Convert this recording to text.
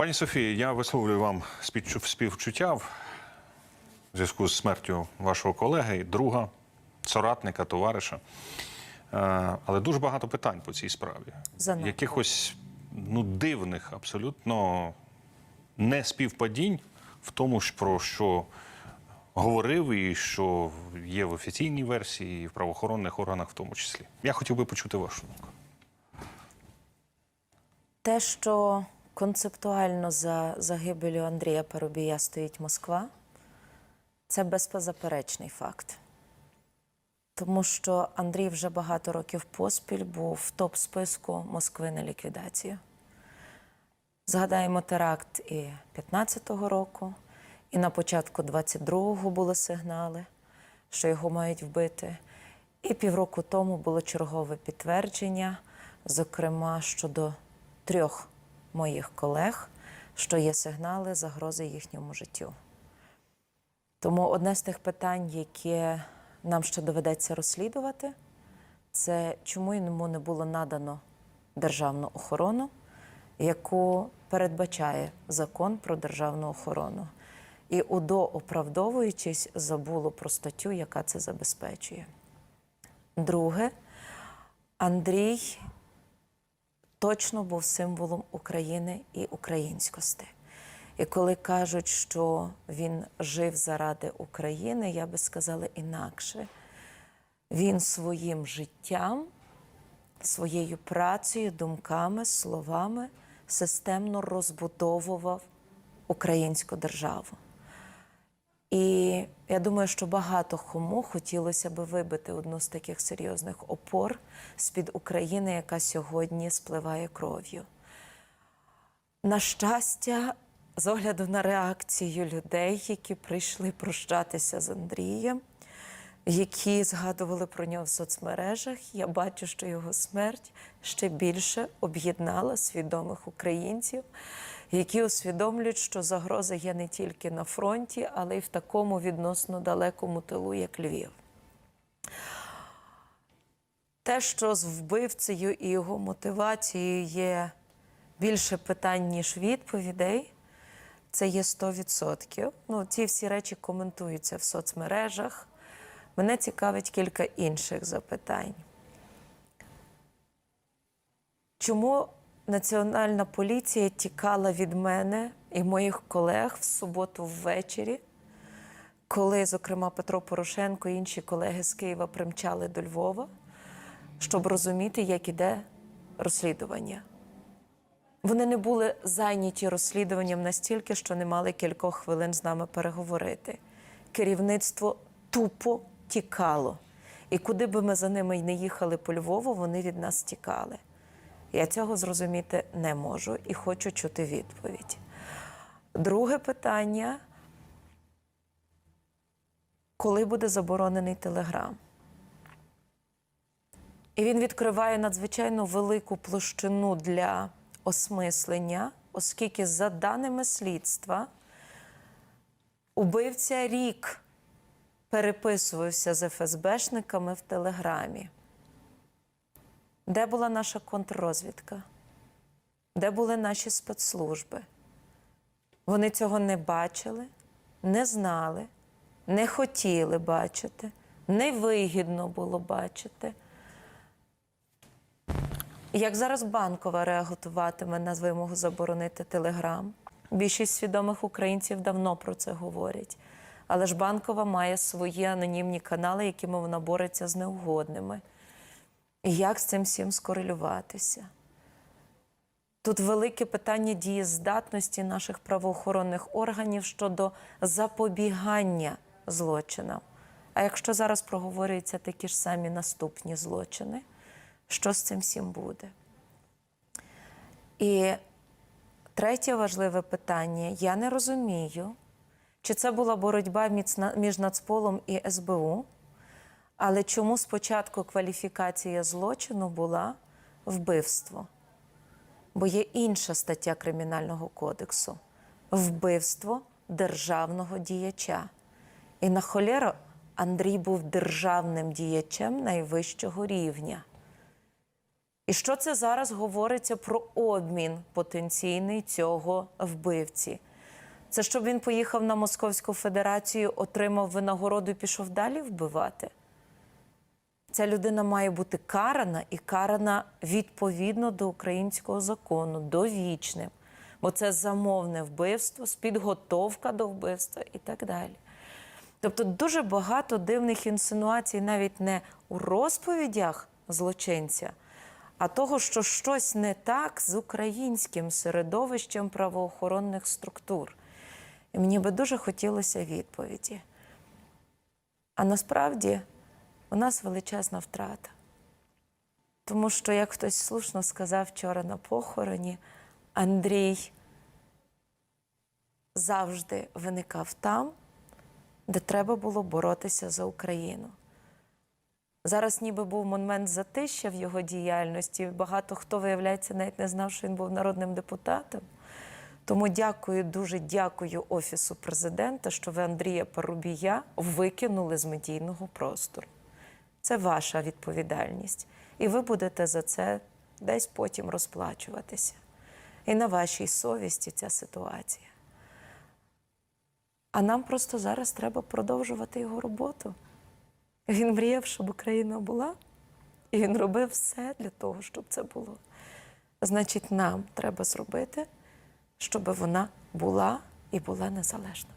Пані Софії, я висловлюю вам співчуття в зв'язку з смертю вашого колеги, друга, соратника, товариша. Е, Але дуже багато питань по цій справі. Занадто. Якихось ну, дивних, абсолютно не співпадінь в тому, про що говорив і що є в офіційній версії, і в правоохоронних органах в тому числі. Я хотів би почути вашу думку. Те, що концептуально за загибелю Андрія Парубія стоїть Москва, це безпозаперечний факт. Тому що Андрій вже багато років поспіль був в топ-списку Москви на ліквідацію. Згадаємо теракт і 15-го року, і на початку 22-го були сигнали, що його мають вбити. І півроку тому було чергове підтвердження, зокрема щодо трьох моїх колег, що є сигнали загрози їхньому життю. Тому одне з тих питань, яке нам ще доведеться розслідувати, це чому йому не було надано державну охорону, яку передбачає закон про державну охорону. І УДО, оправдовуючись, забуло про статтю, яка це забезпечує. Друге, Андрій точно був символом України і українськості. І коли кажуть, що він жив заради України, я би сказала інакше. Він своїм життям, своєю працею, думками, словами системно розбудовував українську державу. І я думаю, що багато кому хотілося би вибити одну з таких серйозних опор з-під України, яка сьогодні спливає кров'ю. На щастя, з огляду на реакцію людей, які прийшли прощатися з Андрієм, які згадували про нього в соцмережах, я бачу, що його смерть ще більше об'єднала свідомих українців, які усвідомлюють, що загроза є не тільки на фронті, але й в такому відносно далекому тилу, як Львів. Те, що з вбивцею і його мотивацією є більше питань, ніж відповідей, це є 100%. Ну, ці всі речі коментуються в соцмережах. Мене цікавить кілька інших запитань. Чому Національна поліція тікала від мене і моїх колег в суботу ввечері, коли, зокрема, Петро Порошенко і інші колеги з Києва примчали до Львова, щоб розуміти, як іде розслідування? Вони не були зайняті розслідуванням настільки, що не мали кількох хвилин з нами переговорити. Керівництво тупо тікало. І куди би ми за ними й не їхали по Львову, вони від нас тікали. Я цього зрозуміти не можу і хочу чути відповідь. Друге питання: коли буде заборонений телеграм? І він відкриває надзвичайно велику площину для осмислення, оскільки, за даними слідства, убивця рік переписувався з ФСБшниками в Телеграмі. Де була наша контррозвідка? Де були наші спецслужби? Вони цього не бачили, не знали, не хотіли бачити, не вигідно було бачити. Як зараз банкова реагуватиме на вимогу заборонити телеграм? Більшість свідомих українців давно про це говорять. Але ж банкова має свої анонімні канали, якими вона бореться з неугодними. Як з цим всім скорелюватися? Тут велике питання дієздатності наших правоохоронних органів щодо запобігання злочинам. А якщо зараз проговорюються такі ж самі наступні злочини, що з цим всім буде? І третє важливе питання: я не розумію, чи це була боротьба між Нацполом і СБУ. Але чому спочатку кваліфікація злочину була вбивство? Бо є інша стаття Кримінального кодексу вбивство державного діяча. І на холєру Андрій був державним діячем найвищого рівня. І що це зараз говориться про обмін потенційний цього вбивці? Це щоб він поїхав на Московську Федерацію, отримав винагороду і пішов далі вбивати? Ця людина має бути карана і карана відповідно до українського закону, довічним. Бо це замовне вбивство, підготовка до вбивства і так далі. Тобто дуже багато дивних інсинуацій навіть не у розповідях злочинця, а того, що щось не так з українським середовищем правоохоронних структур. І мені би дуже хотілося відповіді. А насправді у нас величезна втрата. Тому що, як хтось слушно сказав вчора на похороні, Андрій завжди виникав там, де треба було боротися за Україну. Зараз ніби був момент затища в його діяльності. Багато хто, виявляється, навіть не знав, що він був народним депутатом. Тому дякую, дуже дякую Офісу президента, що ви Андрія Парубія викинули з медійного простору. Це ваша відповідальність. І ви будете за це десь потім розплачуватися. І на вашій совісті ця ситуація. А нам просто зараз треба продовжувати його роботу. Він мріяв, щоб Україна була, і він робив все для того, щоб це було. Значить, нам треба зробити, щоб вона була і була незалежна.